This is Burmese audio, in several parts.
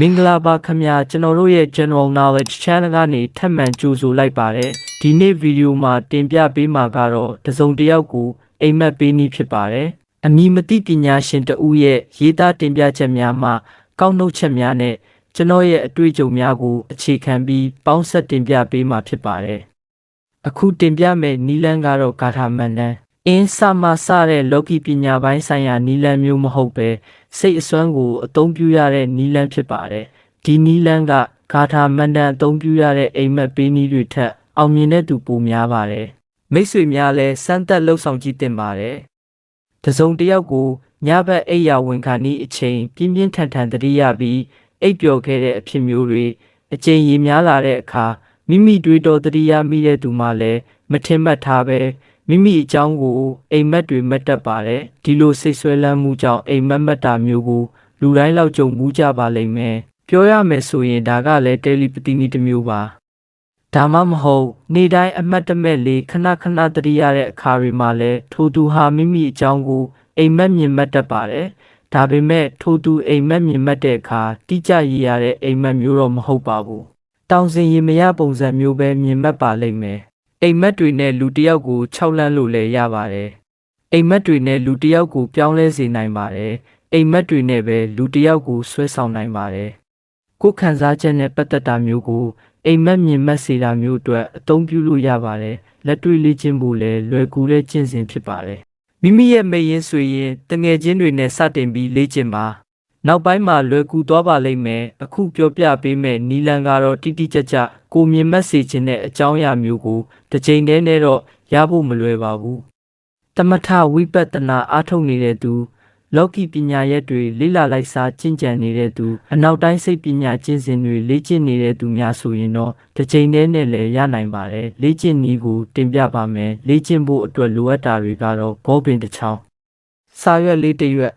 မင်္ဂလာပါခင်ဗျာကျွန်တော်တို့ရဲ့ General Knowledge Channel ကနေထပ်မံကြိုဆိုလိုက်ပါတယ်ဒီနေ့ဗီဒီယိုမှာတင်ပြပေးမှာကတော့တစုံတစ်ယောက်ကိုအိမ်မက်ပေးနည်းဖြစ်ပါတယ်အမည်မသိပညာရှင်တဦးရဲ့ရေးသားတင်ပြချက်များမှာကောက်နှုတ်ချက်များနဲ့ကျွန်တော်ရဲ့အတွေ့အကြုံများကိုအခြေခံပြီးပေါင်းစပ်တင်ပြပေးမှာဖြစ်ပါတယ်အခုတင်ပြမယ့်နီလန်းကတော့ဂါထာမန်နန်း အင်းစာမစတဲ့လောကီပညာပိုင်းဆိုင်ရာနီလန်းမျိုးမဟုတ်ပဲစိတ်အစွမ်းကိုအသုံးပြုရတဲ့နီလန်းဖြစ်ပါတယ်ဒီနီလန်းကဂါထာမန်နန်းအသုံးပြုရတဲ့အိမ်မက်ပေးနည်းတွေထက်အောင်မြင်တဲ့သူပိုများပါတယ်မိတ်ဆွေများလည်းစမ်းသက်လှုပ်ဆောင်ကြည့်တင်ပါတယ်တစုံတစ်ယောက်ကိုညဘက်အိပ်ယာဝင်ခါနီးအချိန်ပြင်းပြင်းထန်ထန်တတိယပြီးအိပ်ပျော်ခဲ့တဲ့အဖြစ်မျိုးတွေအချိန်ရည်များလာတဲ့အခါမိမိတွေးတော်တတိယမိတဲ့သူမှလည်းမထင်မှတ်ထားပဲ မိမိအကြောင်းကိုအိမ်မက်တွေမတ်တတ်ပါတယ်ဒီလိုစိတ်ဆွဲလန်းမှုကြောင့်အိမ်မက်မတ်တာမျိုးကိုလူတိုင်းလောက်ကြုံမှုကြပါလိမ့်မယ်ပြောရမယ်ဆိုရင်ဒါကလည်းတယ်လီပတီနီတစ်မျိုးပါဒါမှမဟုတ်နေတိုင်းအမတ်တမဲ့လေးခဏခဏတတိရတဲ့အခါတွေမှာလည်းထိုသူဟာမိမိအကြောင်းကိုအိမ်မက်မြင်မတ်တတ်ပါတယ်ဒါပေမဲ့ထိုသူအိမ်မက်မြင်မတ်တဲ့အခါတိကျရည်ရတဲ့အိမ်မက်မျိုးတော့မဟုတ်ပါဘူးတောင်စင်ရင်မရပုံစံမျိုးပဲမြင်မတ်ပါလိမ့်မယ် အိမ်မက်တွေနဲ့လူတစ်ယောက်ကိုခြောက်လန့်လို့လည်းရပါတယ်အိမ်မက်တွေနဲ့လူတစ်ယောက်ကိုပြောင်းလဲစေနိုင်ပါတယ်အိမ်မက်တွေနဲ့ပဲလူတစ်ယောက်ကိုဆွဲဆောင်နိုင်ပါတယ်ကိုယ်ခံစားချက်နဲ့ပတ်သက်တာမျိုးကိုအိမ်မက်မြင်မက်စေတာမျိုးအတွက်အသုံးပြုလို့ရပါတယ်လက်တွေ့လေ့ကျင့်ဖို့လည်းလွယ်ကူတဲ့ကျင့်စဉ်ဖြစ်ပါတယ်မိမိရဲ့မိရင်ဆိုရင်တငယ်ချင်းတွေနဲ့စတင်ပြီးလေ့ကျင့်ပါ နောက်ပိုင်းမှာလွယ်ကူသွားပါလိမ့်မယ်အခုပြောပြပေးမယ့်နီလန်ကတော့တိတိကျကျကိုမြင်မက်စေခြင်းတဲ့အကြောင်းအရာမျိုးကိုတစ်ချိန်တည်းနဲ့တော့ရဖို့မလွယ်ပါဘူးတမထဝိပဿနာအားထုတ်နေတဲ့သူလောကီပညာရက်တွေလေ့လာလိုက်စားကျင့်ကြံနေတဲ့သူအနောက်တိုင်းစိတ်ပညာကျင့်စဉ်တွေလေ့ကျင့်နေတဲ့သူများဆိုရင်တော့တစ်ချိန်တည်းနဲ့လည်းရနိုင်ပါတယ်လေ့ကျင့်နည်းကိုတင်ပြပါမယ်လေ့ကျင့်ဖို့အတွက်လိုအပ်တာတွေကတော့ဘောပင်တစ်ချောင်းစာရွက်လေးတစ်ရွက်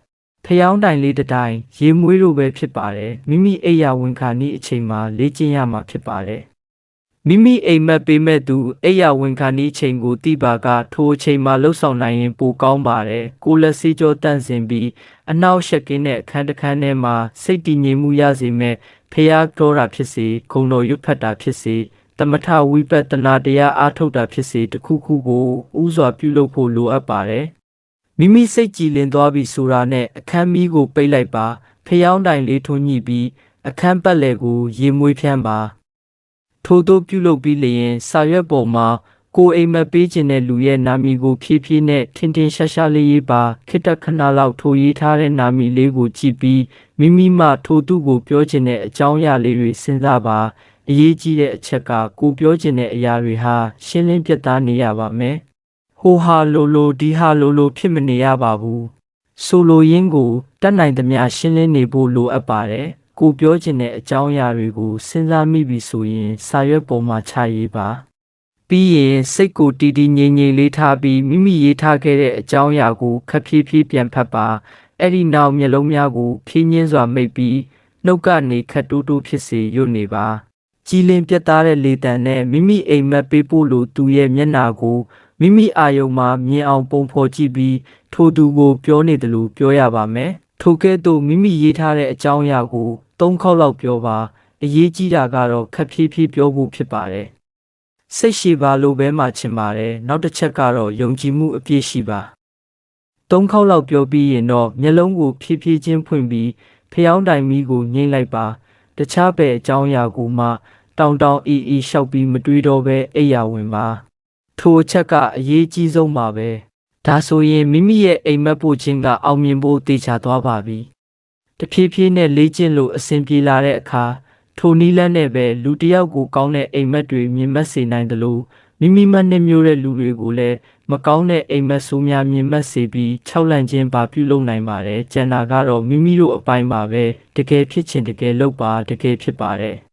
ဖျောင်းတိုင်လေးတစ်တိုင်ရေမွေးလိုပဲဖြစ်ပါတယ်မိမိအိယာဝင်ခါနည်းအချိန်မှာလေ့ကျင့်ရမှာဖြစ်ပါတယ်မိမိအိမ်မက်ပေးမဲ့သူအိယာဝင်ခါနီးချိန်ကိုတိပါကထိုအချိန်မှာလှုပ်ဆောင်နိုင်ရင်ပိုကောင်းပါတယ်ကိုလက်စီကြောတန့်စင်ပြီးအနောက်ရှက်ကင်းတဲ့အခန်းတစ်ခန်းထဲမှာစိတ်တည်ငြိမ်မှုရစေမဲ့ဖျားတော်တာဖြစ်စေဂုံတော်ရွတ်ဖတ်တာဖြစ်စေတမထဝိပဿနာတရားအားထုတ်တာဖြစ်စေတခုခုကိုဥစွာပြုလုပ်ဖို့လိုအပ်ပါတယ် မိမိစိတ်ကြည်လင်သွားပြီဆိုတာနဲ့အခန်းမီးကိုပိတ်လိုက်ပါဖျောင်းတိုင်လေးထွန်းညှိပြီးအခန်းပတ်လည်ကိုရေမွေးဖြန်းပါထို့သို့ပြုလုပ်ပြီးလျင်စာရွက်ပေါ်မှာကိုယ်အိမ်မက်ပေးခြင်းတဲ့လူရဲ့နာမည်ကိုဖြည်းဖြည်းနဲ့ထင်ထင်ရှားရှားလေးရေးပါခိတ္တခဏလောက်ထိုရေးထားတဲ့နာမည်လေးကိုကြည့်ပြီးမိမိမှထိုသူကိုပြောခြင်းတဲ့အကြောင်းအရာလေးတွေစဉ်းစားပါအရေးကြီးတဲ့အချက်ကကိုပြောခြင်းတဲ့အရာတွေဟာရှင်းလင်းပြတ်သားနေရပါမယ် ဟိုဟာလိုလိုဒီဟာလိုလိုဖြစ်မနေရပါဘူးဆိုလိုရင်းကိုတတ်နိုင်သမျှရှင်းလင်းနေဖို့လိုအပ်ပါတယ်ကိုပြောချင်တဲ့အကြောင်းအရာတွေကိုစဉ်းစားမိပြီဆိုရင် စာရွက်ပေါ်မှာချရေးပါပြီးရင်စိတ်ကိုတည်တည်ငြိမ်ငြိမ်လေးထားပြီးမိမိရေးထားခဲ့တဲ့အကြောင်းအရာကိုခပ်ဖြည်းဖြည်းပြန်ဖတ်ပါအဲ့ဒီနောက်မျက်လုံးများကိုဖြင်းညင်းစွာမိတ်ပြီးနှုတ်ကနေခတ်တူးတူးဖြစ်စေရွတ်နေပါ ကြည်လင်ပြတ်သားတဲ့လေတံနဲ့မိမိအိမ်မက်ပေးဖို့လိုသူရဲ့မျက်နာကိုမိမိအာယုံမှာမြင်အောင်ပုံဖော်ကြည့်ပြီးထိုသူကိုပြောနေတယ်လို့ပြောရပါမယ်ထိုကဲ့သို့မိမိရေးထားတဲ့အကြောင်းအရာကို၃ခေါက်လောက်ပြောပါအရေးကြီးတာကတော့ခက်ဖြည်းဖြည်းပြောဖို့ဖြစ်ပါတယ်စိတ်ရှိပါလို့ပဲမှချင်ပါတယ်နောက်တစ်ချက်ကတော့ယုံကြည်မှုအပြည့်ရှိပါ၃ခေါက်လောက်ပြောပြီးရင်တော့မျက်လုံးကိုဖြည်းဖြည်းချင်းဖွင့်ပြီးဖျောင်းတိုင်မီးကိုငိမ့်လိုက်ပါတခြားပဲအကြောင်းအရာကိုမှ တောင်တောင်အီအီလျှောက်ပြီးမတွေးတော့ပဲအိယာဝင်ပါထိုအချက်ကအရေးကြီးဆုံးပါပဲဒါဆိုရင်မိမိရဲ့အိမ်မက်ဖို့ခြင်းကအောင်မြင်ဖို့တေချာသွားပါပြီတဖြည်းဖြည်းနဲ့လေ့ကျင့်လို့အဆင်ပြေလာတဲ့အခါထိုနီးလန်းနဲ့ပဲလူတစ်ယောက်ကိုကောင်းတဲ့အိမ်မက်တွေမြင်မက်စေနိုင်တယ်လို့မိမိမနဲ့မျိုးတဲ့လူတွေကိုလည်းမကောင်းတဲ့အိမ်မက်ဆိုးများမြင်မက်စေပြီးခြောက်လန့်ခြင်းပါပြုလုပ်နိုင်ပါတယ်။ကျန်တာကတော့မိမိတို့အပိုင်းပါပဲတကယ်ဖြစ်ချင်တကယ်လုပ်ပါတကယ်ဖြစ်ပါတယ်။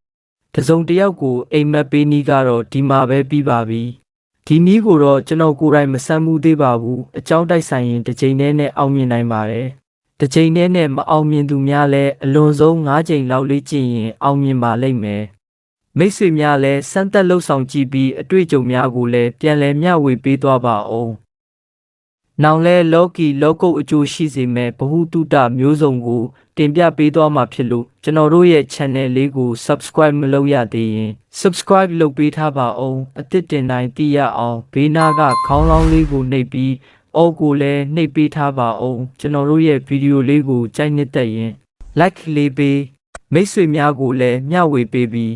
တစုံတစ်ယောက်ကိုအိမ်မက်ပေးနည်းကတော့ဒီမှာပဲပြီးပါပြီ။ဒီနည်းကိုတော့ကျွန်တော်ကိုယ်တိုင်မဆမ်းမှုသေးပါဘူး။အကြောင်းတိုက်ဆိုင်ရင်တစ်ချိန်နဲ့နဲ့အောင်မြင်နိုင်ပါတယ်။တစ်ချိန်နဲ့နဲ့မအောင်မြင်သူများလည်းအလွန်ဆုံး၅ချိန်လောက်လေ့ကျင့်ရင်အောင်မြင်ပါလိမ့်မယ်မိတ်ဆွေများလည်းစမ်းသက်လှုပ်ဆောင်ကြည့်ပြီးအတွေ့အကြုံများကိုလည်းပြန်လည်မျှဝေပေးသွားပါအောင်နောင်လဲလောကီလောကုတ်အကျိုးရှိစေမဲ့ဘ ഹു တုတမျိုးစုံကို တင်ပြပေးသွားမှာဖြစ်လို့ကျွန်တော်တို့ရဲ့ channel လေးကို subscribe မလုပ်ရသေးရင် subscribe လုပ်ပေးထားပါအောင်အသစ်တင်တိုင်းသိရအောင်ဘေးနားကခေါင်းလောင်းလေးကိုနှိပ်ပြီးအော်ကိုလည်းနှိပ်ပေးထားပါအောင်ကျွန်တော်တို့ရဲ့ဗီဒီယိုလေးကိုကြိုက်နှစ်ရင် like လေးပေးမိတ်ဆွေများကိုလည်းမျှဝေပေးပြီး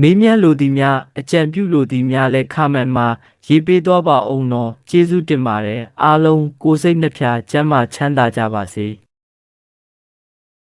မေးမြန်းလိုသည်များအကြံပြုလိုသည်များလည်းခမန်မှာရေးပေးသွားပါအောင်တော့ကျေးဇူးတင်ပါတယ်အားလုံးကိုယ်စိတ်နှဖျားကျမ်းမာချမ်းသာကြပါစေ